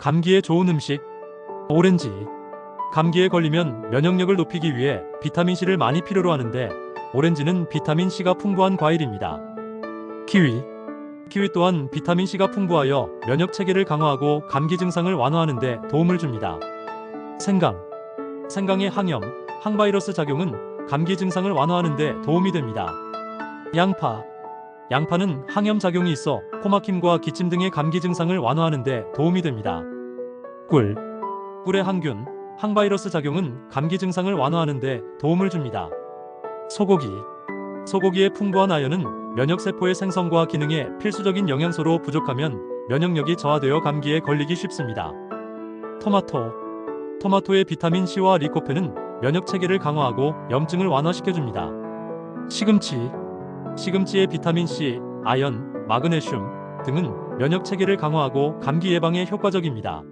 감기에 좋은 음식. 오렌지. 감기에 걸리면 면역력을 높이기 위해 비타민C를 많이 필요로 하는데 오렌지는 비타민C가 풍부한 과일입니다. 키위. 키위 또한 비타민C가 풍부하여 면역 체계를 강화하고 감기 증상을 완화하는 데 도움을 줍니다. 생강. 생강의 항염, 항바이러스 작용은 감기 증상을 완화하는 데 도움이 됩니다. 양파. 양파는 항염 작용이 있어 코막힘과 기침 등의 감기 증상을 완화하는 데 도움이 됩니다. 꿀. 꿀의 항균, 항바이러스 작용은 감기 증상을 완화하는 데 도움을 줍니다. 소고기. 소고기의 풍부한 아연은 면역세포의 생성과 기능에 필수적인 영양소로 부족하면 면역력이 저하되어 감기에 걸리기 쉽습니다. 토마토. 토마토의 비타민 C와 리코펜은 면역 체계를 강화하고 염증을 완화시켜줍니다. 시금치. 시금치의 비타민 C, 아연, 마그네슘 등은 면역 체계를 강화하고 감기 예방에 효과적입니다.